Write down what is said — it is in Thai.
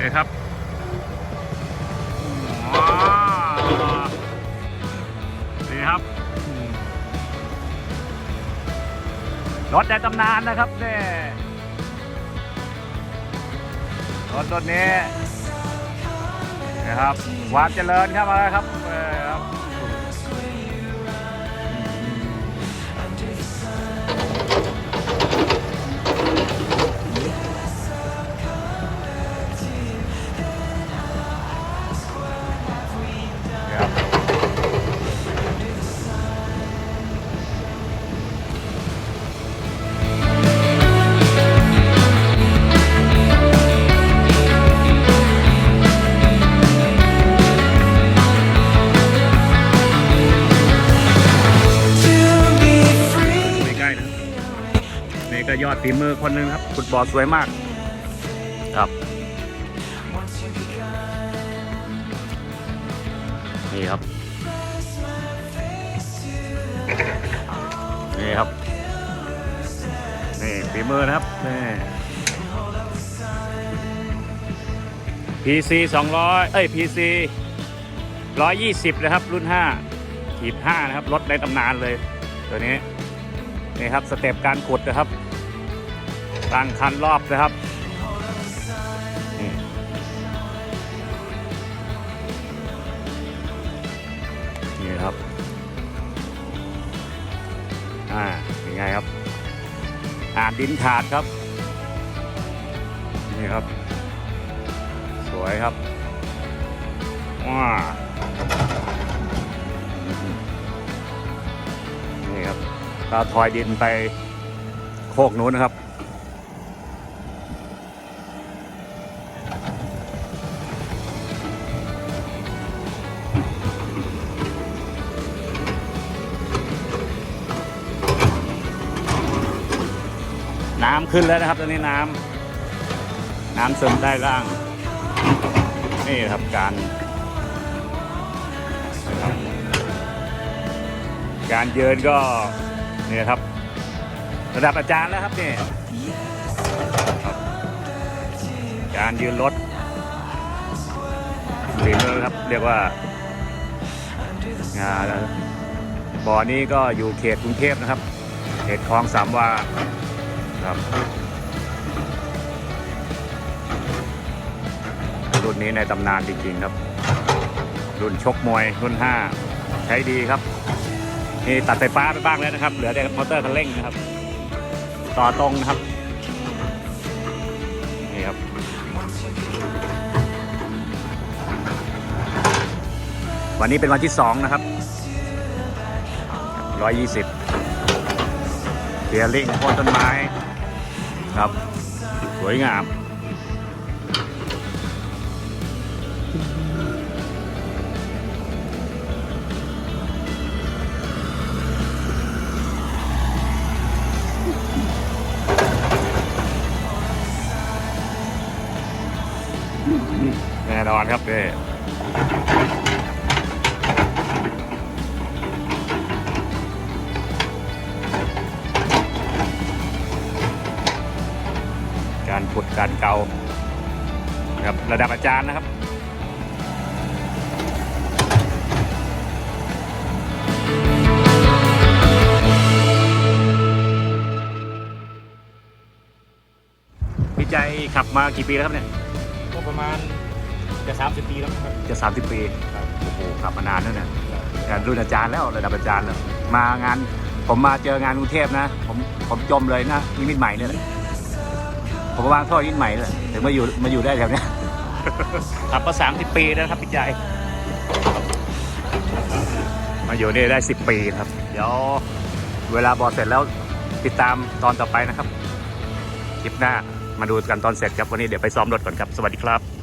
นี่ครับว้าวนี่ครับ รถในตำนานนะครับเนี่ยรถตัวนี้นะครับความเจริญเข้ามาแล้วครับเออครับครับ ก็ยอดฝีมือคนหนึ่งครับฟุตบอลสวยมาก ครับ นี่ครับ นี่ครับ นี่ฝีมือนะครับ นี่ PC 200 เอ้ย PC 120 นะครับ รุ่น 5 ขีด 5 นะครับ รถในตำนานเลย ตัวนี้ นี่ครับ สเต็ปการขุดนะครับ ตั้งคันรอบนะครับนี่ครับ อ่าเป็นไงครับ อ่านดินขาดครับ นี่ครับ สวยครับว้านี่ครับเราถอยดินไปโคกนู้นนะครับ น้ำขึ้นแล้วนะครับ ตอนนี้น้ำน้ำซึมได้ล่าง นี่ครับการนะครับการเยินก็นี่ครับ ระดับอาจารย์แล้วครับนี่การยืนรถฝีมือครับเรียกว่างานบ่อนี้ก็อยู่เขตกรุงเทพนะครับ เขตคลองสามวา ครับรุ่นนี้ในตำนานจริงๆครับ รุ่นชกมวยรุ่น 5 ใช้ดีครับนี่ตัดไฟฟ้าไปบ้างแล้วนะครับ เหลือแต่มอเตอร์คันเร่งนะครับ ต่อตรงนะครับ นี่ครับ วันนี้เป็นวันที่ 2 นะครับ 120เทียร์ลิงโคนต้นไม้ ครับ สวยงาม แน่นอนครับเด้ การขุดการเกาครับระดับอาจารย์นะครับพี่ใจขับมากี่ปีแล้วครับเนี่ยก็ประมาณจะสามสิบปีแล้วครับ จะ 30 ปีโอ้โหขับมานานแล้วเนี่ยงานรุ่นอาจารย์แล้วระดับอาจารย์แล้วมางานผมมาเจองานกรุงเทพนะ ผมผมจมเลยนะนิมิตใหม่เนี่ยแหละ ผมก็วางท่อนิมิตใหม่เลยถึงมาอยู่มาอยู่ได้แถวเนี้ยขับมาสามสิบปีแล้วครับพี่ใหญ่มาอยู่นี่ได้สิบปีครับ เดี๋ยวเวลาบอลเสร็จแล้วติดตามตอนต่อไปนะครับ คลิปหน้ามาดูกันตอนเสร็จครับ วันนี้เดี๋ยวไปซ้อมรถก่อนครับ สวัสดีครับ